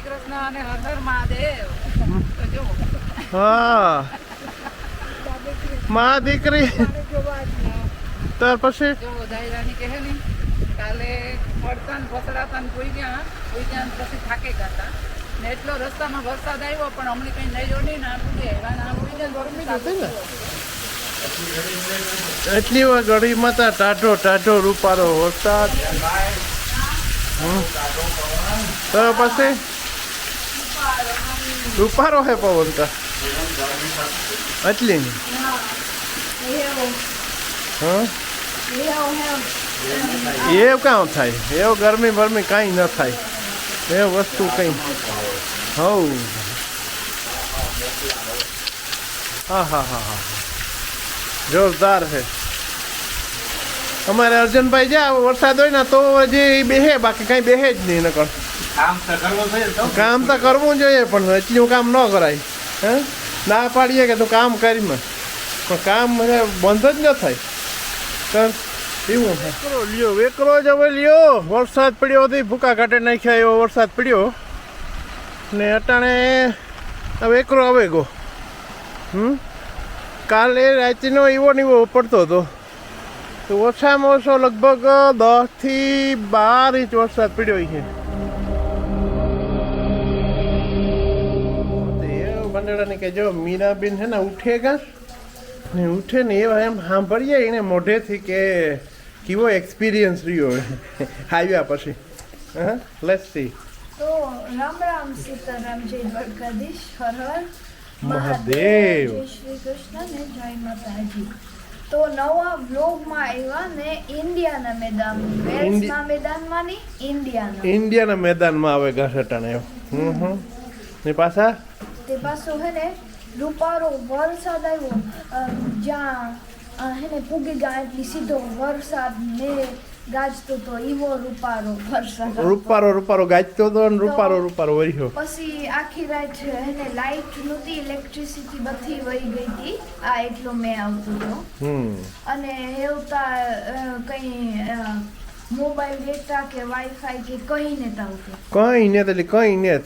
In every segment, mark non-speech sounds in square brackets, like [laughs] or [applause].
શ્રી કૃષ્ણ અને હર હર મહાદેવ. તો જો. હા. મા દીકરી. ત્યાર પછી? જો દાયરાની કહે ને કાલે પડતા ફસડાતા કોઈ ગયા. કોઈ ગયા પછી થાકે ગયા ને એટલો રસ્તામાં વરસાદ આવ્યો પણ અમને કઈ નહીં જોડી ના ને એવા ના આવ્યા ને હતી એટલી વાર ગળી માતા ટાઢો ટાઢો રૂપારો વરસાદ. તો પછી? રૂપારો હે પવન કા એટલી હા એવું કામ થાય એવું ગરમી બરમી કાંઈ ન થાય એ વસ્તુ કંઈ હવ હા હા હા હા જોરદાર છે અમારે અર્જુનભાઈ જ્યાં વરસાદ હોય ને તો હજી બેહે બાકી કાંઈ બેહે જ નહીં નકર કામ તો કરવું જોઈએ તો. કામ તો કરવું જોઈએ પણ એટલું કામ ન કરાય. હે? ના પાડીએ કે તું કામ કરીમાં પણ કામ મને બંધ જ ન થાય. કર એવું લ્યો વેકરો જ હવે લ્યો. વરસાદ પડ્યો હતી ભૂકા કાઢે નાખ્યા એવો વરસાદ પડ્યો. ને અટાણે વેકરો આવે ગો હમ? કાલે રાતનો એવો ને એવો પડતો હતો. તો ઓછામાં ઓછો લગભગ દસથી બાર ઇંચ વરસાદ પડ્યો છે. બંદડાને કે જો મીરાબેન છે ને ઉઠેગા ને ઉઠે ને એવા એમ સાંભળીએ એને મોઢેથી કે કેવો એક્સપિરિયન્સ રહ્યો આવ્યા પછી. હા લેટ્સ સી તો રામ રામ સીતારામ જય દ્વારકાધીશ હર હર. મહાદેવ. શ્રી કૃષ્ણ ને જય માતાજી. તો નવા બ્લોગમાં આવ્યા ને ઇન્ડિયાના મેદાન વેલ્સના મેદાનમાં નહીં ઇન્ડિયાના. ઇન્ડિયાના મેદાનમાં આવે ઘાસ એવું હમ હમ. ને પાછા? તે પાછો હે ને રૂપારો વરસાદ આવ્યો. જ્યાં અ, હે ને પૂગી ગયા એટલી સીધો વરસાદ ને ગાજતો તો ઈવો રૂપારો વરસાદ રૂપારો રૂપારો ગાજતો તો ને રૂપારો રૂપારો વર્યો પછી આખી રાત એને લાઈટ નહોતી ઇલેક્ટ્રિસિટી બધી વહી ગઈ હતી. આ એટલો મેં આવતો હતો. અને હેવતા કંઈ મોબાઈલ ડેટા કે વાઈફાઈ કે કંઈ ને આવતું. કઈ ને એટલે કઈ ને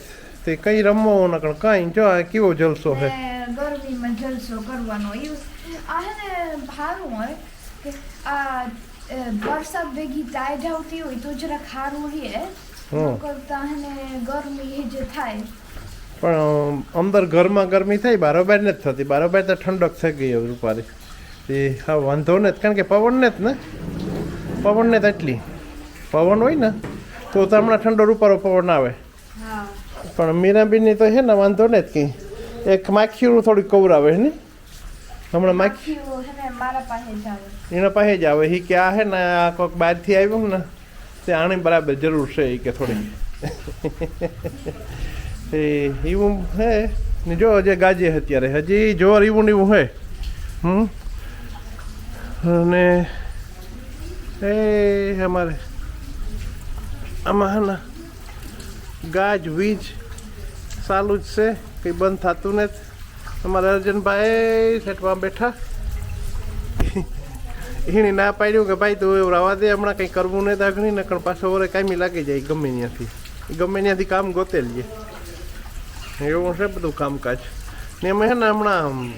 તે કઈ રમવો ન કણ કઈ? જો આ કેવો જલસો છે ગરમીમાં જલસો કરવાનો આ ને ભારું હોય કે આ વરસાદ ભેગી ટાઈડ આવતી હોય તો જરા ખારું રહે કરતા હે ને ગરમી જે થાય. પણ અંદર ઘરમાં ગરમી થઈ બારોબાર નથી થતી. બારોબાર તો ઠંડક થઈ ગઈ હવે રૂપારી. એ હા વાંધો નથી. કારણ કે પવન ને જ ને? પવન ને જ એટલી. પવન હોય ને? તો હમણાં ઠંડો રૂપારો પવન આવે. પણ મીરાબીનની તો છે ને વાંધો ને જ કંઈ. એક માખીનું થોડીક કવરાવે છે ને? હમણાં માખી એના પાસે જ આવે. એ કે આ હે ને આ કોઈક બહારથી આવ્યું ને તે આની બરાબર જરૂર છે એ કે થોડીક. એ એવું હે ને જો હજી ગાજે અત્યારે. હજી જોર એવું ને એવું હે. હમ? અને એ અમારે આમાં હે ને ગાજ, વીજ ચાલુ જ છે, કંઈ બંધ થતું નથી. અમારા અર્જનભાઈ સેટમાં બેઠા. એણે ના પાડ્યું કે ભાઈ તું એવું રવા દે, હમણાં કંઈ કરવું નહીં તો નકણ પાછો વરે કાયમી લાગી જાય ગમે ત્યાંથી. ગમે ત્યાંથી કામ ગોતે લઈએ એવું છે બધું કામકાજ. ને એમાં છે ને હમણાં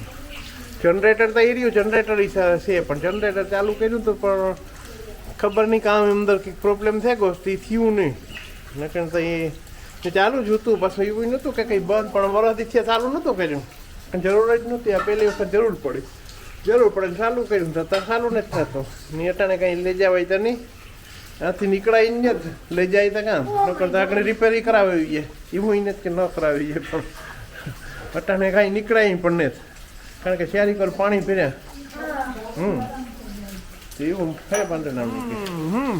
જનરેટર તો એ રહ્યું જનરેટર છે પણ જનરેટર ચાલુ કર્યું તો પણ ખબર નહીં કામ અંદર કંઈક પ્રોબ્લેમ થઈ ગયો તે થયું નહીં. નકણ તો એ એ ચાલુ જ હતું, પાછું એવું નહોતું કે કંઈ બંધ, પણ વરસથી ચાલુ નહોતું કર્યું. જરૂર જ નહોતી, આ પહેલી વખત જરૂર પડી. જરૂર પડે ચાલુ કર્યું, તો ચાલુ નથી થતો. ને અટાણે કંઈ લઈ જવાય તો નહીં. ત્યાંથી નીકળાય ને જ, લઈ જાય તો કામ. નકર તો આગળ રિપેરી કરાવી છે એવું નથી કે ન કરાવી છે પણ અટાણે કાંઈ નીકળાય પણ નથી. કારણ કે શેરી કર પાણી પીર્યા હમ. એવું એવું છે પાંદડા હમ.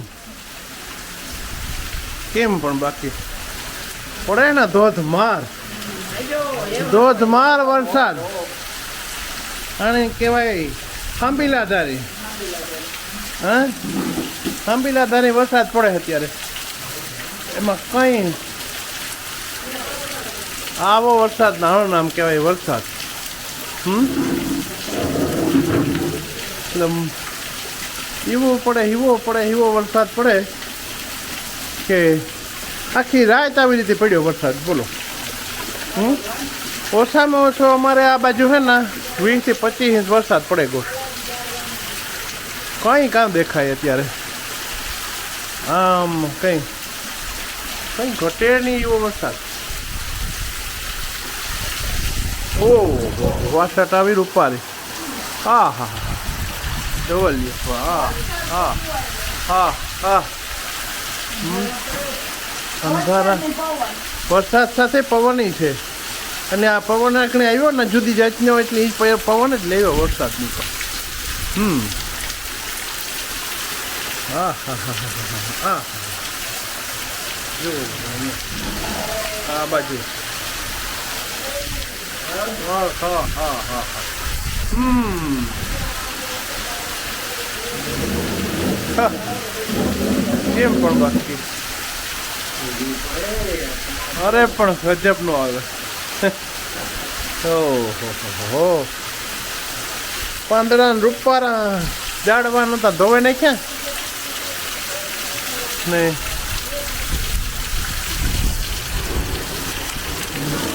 કેમ પણ બાકી? પડે ને ધોધમાર ધોધમાર વરસાદ. અને કહેવાય ખાંભીલાધારી. હા? ખાંભીલાધારી વરસાદ પડે અત્યારે. એમાં કંઈ આવો વરસાદ નાનો નામ કહેવાય વરસાદ. હમ? એટલે એવો પડે હીવો પડે એવો વરસાદ પડે કે આખી રાત આવી રીતે પડ્યો વરસાદ, બોલો. હમ? ઓછામાં ઓછો અમારે આ બાજુ છે ને, વીસથી પચીસ ઇંચ વરસાદ પડે ગો કંઈ કામ દેખાય અત્યારે. આમ કંઈ કંઈ ઘટે નહીં એવો વરસાદ. ઓ વાસટ આવી રૂપારી હા હા ડબલ હા હા હા હા. અંધારા. વરસાદ સાથે પવન છે. અને આ પવન આંકણે આવ્યો ને જુદી જાતનો એટલે એ પવન જ લેવો વરસાદની. તો હમ હા હા હા હા હા જો આ બાજુ. હા હા હા હા હમ. કેમ પણ બાકી? અરે, પણ ગજબ નો આવે. ઓહો પાંદડા રૂપારા. જાડવા નતા ધોવે નાખ્યા? નહીં.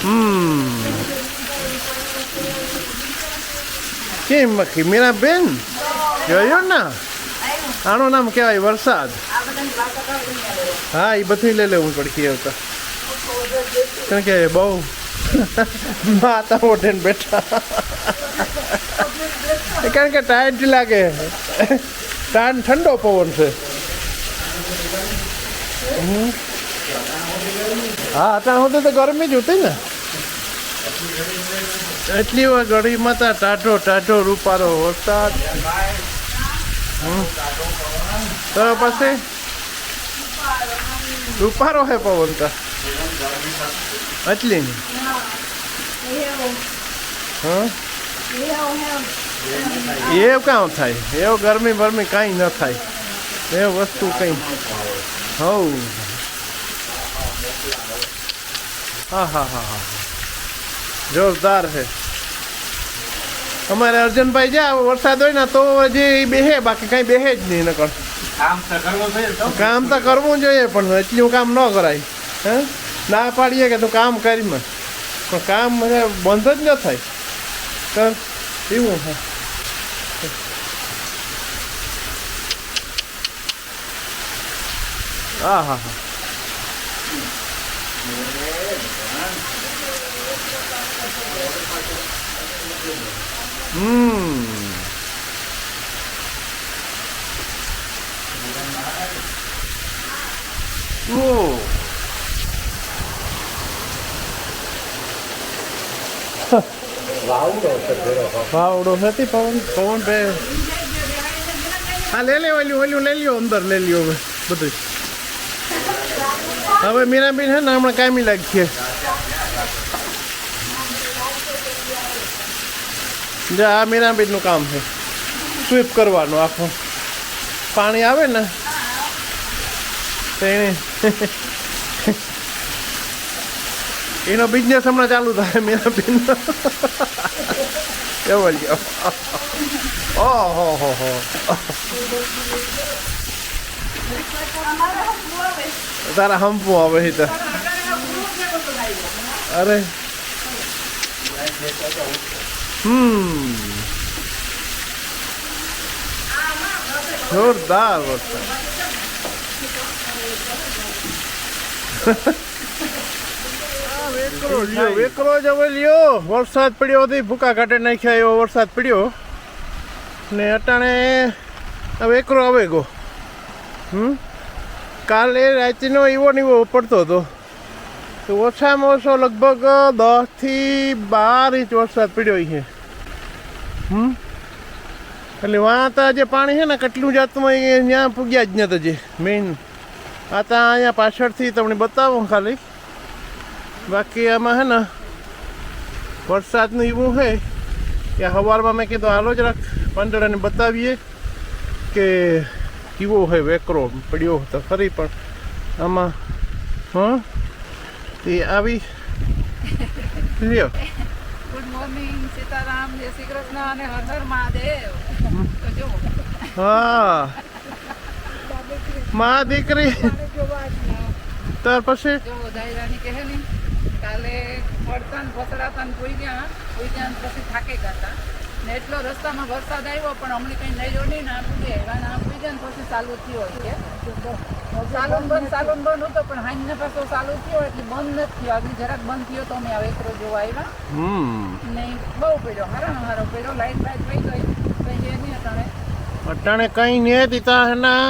હમ. કેમ મખી મીરા બેન જોયું ને? આનું નામ કહેવાય વરસાદ. હા એ બધું લઈ લેવું પડખી આવતા કારણ કે બહુ [laughs] માતા મોઢે બેઠા. [laughs] કારણ કે ટાઈટ લાગે. ટાઈમ ઠંડો પવન છે. હા, અત્યારે સુધી તો ગરમી જ હતી ને. એટલી વાર ગળીમાં તા ટાઢો ટાઢો રૂપારો વરસાદ. તો પછી? રૂપારો હે પવન તા એટલી હા એવું કામ થાય એવું ગરમી બરમી કાંઈ ન થાય એ વસ્તુ કંઈ હવ હા હા હા હા જોરદાર છે અમારે અર્જુનભાઈ જ્યાં વરસાદ હોય ને તો જે બેહે બાકી કાંઈ બેહે જ નહીં નકર કામ તો કરવું જોઈએ પણ એટલું કામ ન કરાય. હે? ના પાડીએ કે તું કામ કરીમાં પણ કામ મને બંધ જ ન થાય. તો એવું હા. હા હા હા. હમ. ઓ વાવડો નથી, પવન પવન પે હા, લે લે ઓલું ઓલું લઈ લ્યો, અંદર લઈ લ્યો હવે બધું હવે મીરાબેન છે ને, હમણાં કામી લાગીએ જા, આ મીરાબેનનું કામ છે. સ્વીપ કરવાનું આખું. પાણી આવે ને? એને એનો બિઝનેસ હમણાં ચાલુ થાય મીરાબેન એવો લ્યો તારા હંપુ આવે તો. અરે. હમ. જોરદાર વરસાદ આ વેકરો, લ્યો જ હવે, લ્યો. વરસાદ પડ્યો હતી ભૂકા કાઢે નાખ્યા એવો વરસાદ પડ્યો. ને અટાણે વેકરો આવે ગો. હમ? કાલે રાતનો એવો ને પડતો હતો. તો ઓછામાં ઓછો લગભગ દસથી બાર ઇંચ વરસાદ પડ્યો છે હમ? એટલે વાંતા જે પાણી છે ને, કેટલું જાતમાં ત્યાં પૂગ્યા જ નતા જે મેઇન આ તા અહીંયા પાછળથી તમને બતાવું ખાલી. બાકી આમાં હે ને વરસાદનું એવું છે કે સવારમાં મેં કીધું હાલો જરાક પાંદડાને બતાવીએ કે કેવો હોય વેકરો પડ્યો તો ખરી પણ આમાં હા? તે આવી. લ્યો. ગુડ મોર્નિંગ સીતારામ જય શ્રી કૃષ્ણ અને હર હર મહાદેવ હા. મા દીકરી. ત્યાર પછી? જો દાયરાની કહે ને કાલે પડતા ને ને કોઈ ગયા કોઈ ત્યાં પછી થાકી ગયા ને એટલો રસ્તામાં વરસાદ આવ્યો પણ હમણાં કઈ નહીં નહીં ના પૂગે એવા ના ને પછી ચાલુ થયો છે સાલુન બંધ સાલુન બંધ હતો પણ હાઈને પાછો ચાલુ થયો એટલે બંધ નથી થયો. આગળ જરાક બંધ થયો તો અમે આ એકરો જોવા આવ્યા. ને બહુ પડ્યો હારો હારો પડ્યો. લાઈટ બાઈટ વહી ગઈ. કઈ એ નહીં અટાણે. અટાણે કઈ નહીં દીતા હે ના.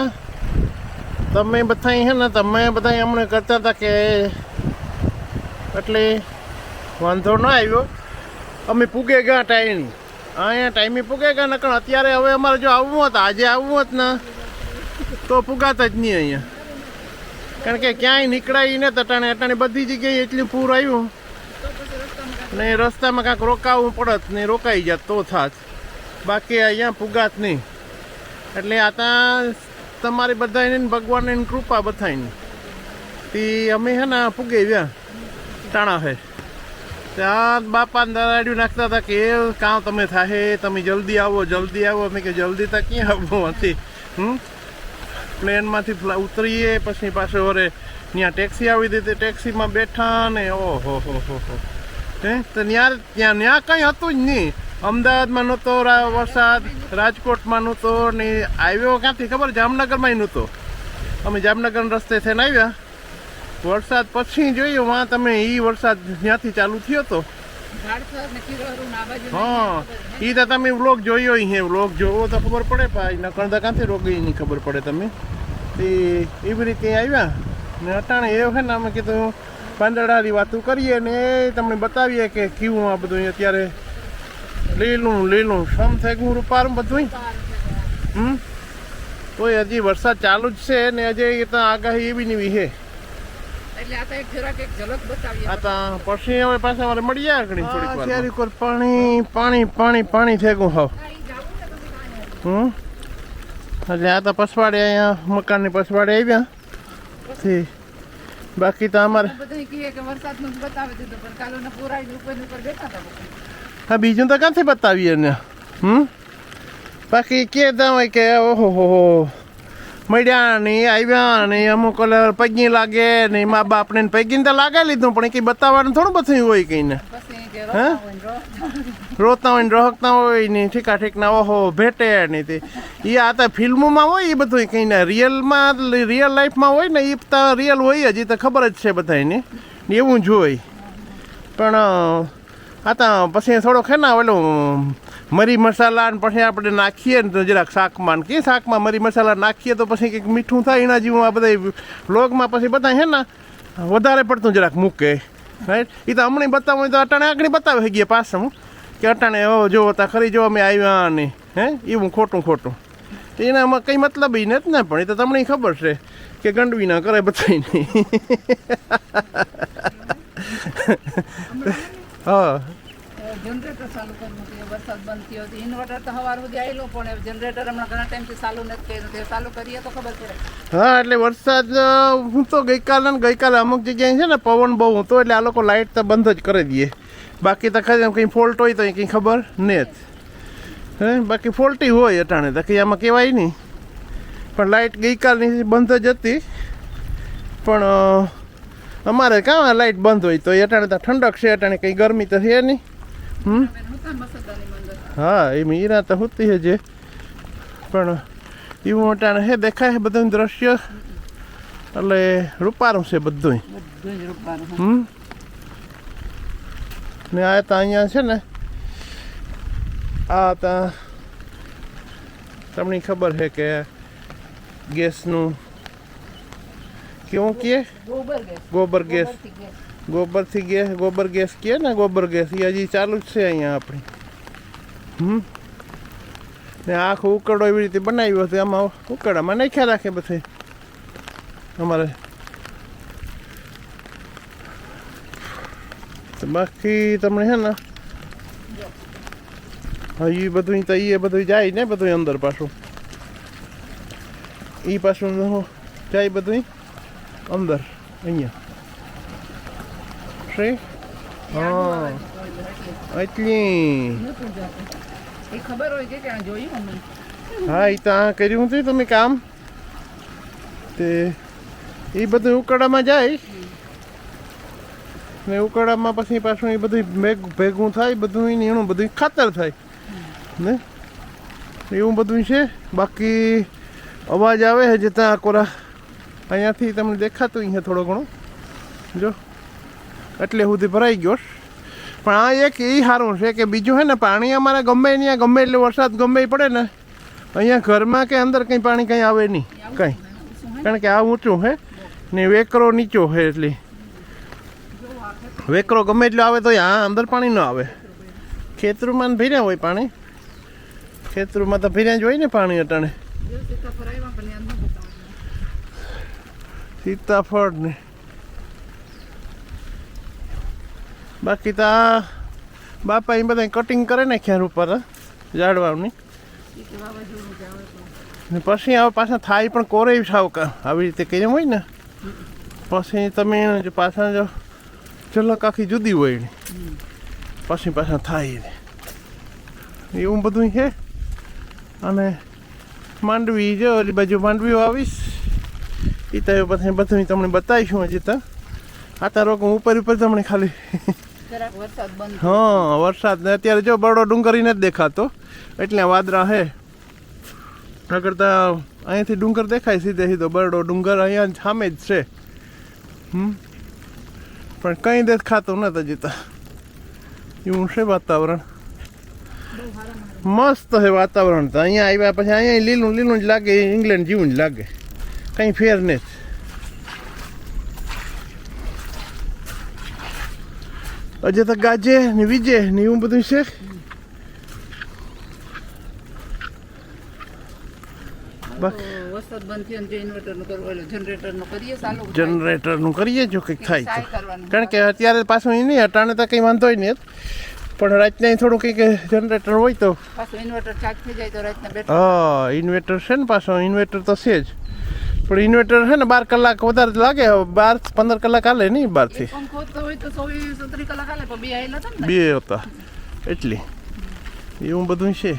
તમે બધા હે ને, તમે બધા હમણાં કરતા હતા કે એટલે વાંધો ન આવ્યો. અમે પૂગે ગયા ટાઈમ. અહીંયા ટાઈમે પૂગે ગયા, નકર અત્યારે હવે અમારે જો આવવું હોત, આજે આવવું હોત ને, તો પુગાતા જ નહીં અહીંયા. કારણ કે ક્યાંય નીકળાય ને અટાણે અટાણે બધી જગ્યાએ એટલું પૂર આવ્યું. ને રસ્તામાં કાંઈક રોકાવવું પડત ને રોકાઈ જાત તો થાત. બાકી અહીંયા પુગાત નહીં. એટલે આ ત્યાં તમારી બધાની ભગવાનની કૃપા બધાની તે અમે હે ને પૂગે વ્યા ટાણા હે. ત્યાં બાપા દરાડ્યું નાખતા હતા કે, એ કાં તમે થાહે? તમે જલ્દી આવો જલ્દી આવો. અમે કે, જલ્દી તો ક્યાં આવવું હતી હમ? પ્લેનમાંથી ઉતરીએ, પછી પાછો વરે ત્યાં ટેક્સી આવી દીધી ટેક્સીમાં બેઠા ને ઓહો હો હો હો. હે? તો ત્યાં ત્યાં ત્યાં કંઈ હતું જ નહીં. અમદાવાદમાં નહોતો વરસાદ રાજકોટમાં નહોતો ને આવ્યો ક્યાંથી? ખબર? જામનગરમાં નહોતો અમે જામનગર રસ્તે થઈને આવ્યા. વરસાદ પછી જોયું વાં તમે એ વરસાદ જ્યાંથી ચાલુ થયો તો. ઝાડ પર ને કિરોરું ને આ બાજુ હા. એ તો તમે વ્લોગ જોયો હે વ્લોગ જોવો તો ખબર પડે ભાઈ. નકર તો ક્યાંથી રોગી એની ખબર પડે તમે તે એવી રીતે આવ્યા. ને અટાણે એ છે ને અમે કીધું પાંદડાની વાતો કરીએ ને એ તમને બતાવીએ કે કેવું આ બધું અત્યારે લીલું લીલું સમ થઈ ગયું રૂપારું બધું હમ? તો હજી વરસાદ ચાલુ જ છે ને હજી આગાહી એવી ને એવી છે. આ તો એક જરાક એક ઝલક બતાવીએ. આ તો પછી હવે પાછા મારે મળી જાય ઘણી થોડીક વાર પાણી પાણી પાણી પાણી થેગું હાવ. હમ? એટલે આ તો પસવાડે અહીંયા મકાનની પસવાડે આવ્યા. થી બાકી તો અમારે બધા કે વરસાદનું જ બતાવી દીધું પણ કાલોને પુરાઈ ઉપર ઉપર બેઠા હતા હા બીજું તો ક્યાંથી બતાવીએ ને હમ? બાકી કહેતા હોય કે ઓહો હો હો. મળ્યા નહીં આવ્યા નહીં અમુક પગી લાગે નહીં મા બાપને પૈગીને તો લાગે લીધું પણ એ કંઈ બતાવવાનું થોડું બધું હોય કંઈ ને હે? રોતા હોય ને રોહકતા હોય ને રહકતા હોય ને ઠીકા ઠીકના ઓહો ભેટે નહીં તે. એ આ તો ફિલ્મોમાં હોય એ બધું કંઈ ને રિયલમાં રિયલ લાઈફમાં હોય ને એ તો રિયલ હોય જ એ તો ખબર જ છે બધાને એવું જ હોય. પણ આ તો પછી થોડોક છે ને ઓલું મરી મસાલા ને પછી આપણે નાખીએ ને તો જરાક શાકમાં કે શાકમાં મરી મસાલા નાખીએ તો પછી કંઈક મીઠું થાય, એના જેવું આ બધા લોગમાં પછી બધા હે ને વધારે પડતું જરાક મૂકે રાઈટ એ તો હમણાં બતાવું તો અટાણે આગળ બતાવે ગયા પાછળ કે અટાણે હો જો તા ખરી જો અમે આવ્યા ને, હે? એવું ખોટું ખોટું. એનામાં કંઈ મતલબ ઈ નથી ને પણ એ તો તમને ખબર છે કે ગંડવી ના કરે બતાવી નહીં હા. જનરેટર ચાલુ કરી મૂક્યું વરસાદ બંધ થયો તો ઇન્વર્ટર તો સવાર સુધી આવેલું પણ જનરેટર હમણાં ઘણા ટાઈમથી ચાલુ નથી કર્યું તે ચાલુ કરીએ તો ખબર પડે. હા એટલે વરસાદ હું તો ગઈકાલે ને ગઈકાલે અમુક જગ્યાએ છે ને પવન બહુ હતો એટલે આ લોકો લાઇટ તો બંધ જ કરી દઈએ. બાકી તો ખરી કંઈ ફોલ્ટ હોય તો કંઈ ખબર નહીં જ હે બાકી ફોલ્ટી હોય અટાણે તો કંઈ આમાં કહેવાય નહીં. પણ લાઇટ ગઈકાલની બંધ જ હતી. પણ અમારે કાં લાઇટ બંધ હોય તો એ અટાણે તો ઠંડક છે અટાણે કંઈ ગરમી તો છે નહીં. હમ? હા એ મીરા તો હોતી છે જે. પણ એવું અટાણે હે દેખાય છે બધું દ્રશ્ય? એટલે રૂપારું છે બધું હમ? ને આ તો અહીંયા છે ને આ તા તમને ખબર છે કે ગેસનું કેવું કહે ગોબર ગેસ ગોબર ગેસ ગોબરથી ગેસ ગોબરથી ગેસ ગોબર ગેસ કહે ને ગોબર ગેસ એ હજી ચાલુ જ છે અહીંયા આપણી હમ ને આખો ઉકળો એવી રીતે બનાવ્યો હતો એમાં ઉકળામાં નાખ્યા રાખે બધે. અમારે તો બાકી તમને છે ને? હા એ બધું તો એ બધું જાય ને બધું અંદર પાછું. એ પાછું જાય બધું અંદર અહીંયા છે હા એટલી ખબર હોય કે ત્યાં જોયું હા એ ત્યાં કર્યું હતું તમે કામ તે એ બધું ઉકળામાં જાય ને ઉકળામાં પછી પાછું એ બધું ભેગ- થાય બધું એની એનું બધું ખાતર થાય ને એવું બધું છે બાકી અવાજ આવે છે ત્યાં કોરા અહીંયાથી તમને દેખાતું અહીંયા થોડો ઘણો. જો, એટલે સુધી ભરાઈ ગયો. પણ આ એક એ સારું છે કે બીજું છે ને, પાણી અમારે ગમે ત્યાં ગમે એટલે વરસાદ ગમે પડે ને, અહીંયા ઘરમાં કે અંદર કંઈ પાણી કંઈ આવે નહીં, કંઈ. કારણ કે આ ઊંચું છે ને વેકરો નીચો છે એટલે. વેકરો ગમે એટલો આવે તો આ અંદર પાણી ન આવે. ખેતરમાં ભર્યા હોય પાણી. ખેતરમાં તો ભીર્યા જ હોય ને પાણી અટાણે જો સીતાફળ આવ્યા પણ યાદ ન બતાવવાનું. સીતાફળ ને બાકી તો આ બાપા એ બધા કટિંગ કરે ને ખેર ઉપર ઝાડવાની ને પછી હવે પાછા થાય પણ કોરે સાવ આવી રીતે કહીને હોય ને, પછી તમે જો પાછા જો ઝલક આખી જુદી હોય એની. પછી પાછા થાય ને એવું બધું છે. અને માંડવી જો, ઓલી બાજુ માંડવીઓ આવીશ. એ તો પછી બધું તમને બતાવીશું હજી તો. આ તારો ઉપર ઉપર તમને ખાલી. હા વરસાદ ને અત્યારે જો બરડો ડુંગર નથી દેખાતો. એટલે વાદળા હે. નગર તો અહીંયાથી ડુંગર દેખાય સીધે સીધો. બરડો ડુંગર અહીંયા સામે જ છે. હમ? પણ કંઈ દેખાતું નથી હજી તો. એવું છે વાતાવરણ? મસ્ત છે વાતાવરણ તો. અહીંયા આવ્યા પછી અહીંયા લીલું લીલું જ લાગે ઇંગ્લેન્ડ જેવું જ લાગે. કંઈ ફેર નથી હજી તો ગાજે ને વીજે ને એવું બધું છે થયો ને કરીએ જો કંઈક થાય તો કારણ કે અત્યારે પાછું એ નહીં અટાણે તો કંઈ વાંધો નહીં પણ રાતના થોડું કંઈક જનરેટર હોય તો હા ઇન્વર્ટર છે ને પાછો ઇન્વર્ટર તો છે જ પણ ઇન્વર્ટર છે ને બાર કલાક વધારે લાગે બાર પંદર કલાક હાલે નહીં બારથી. બે હતા. એટલી. એવું બધું છે.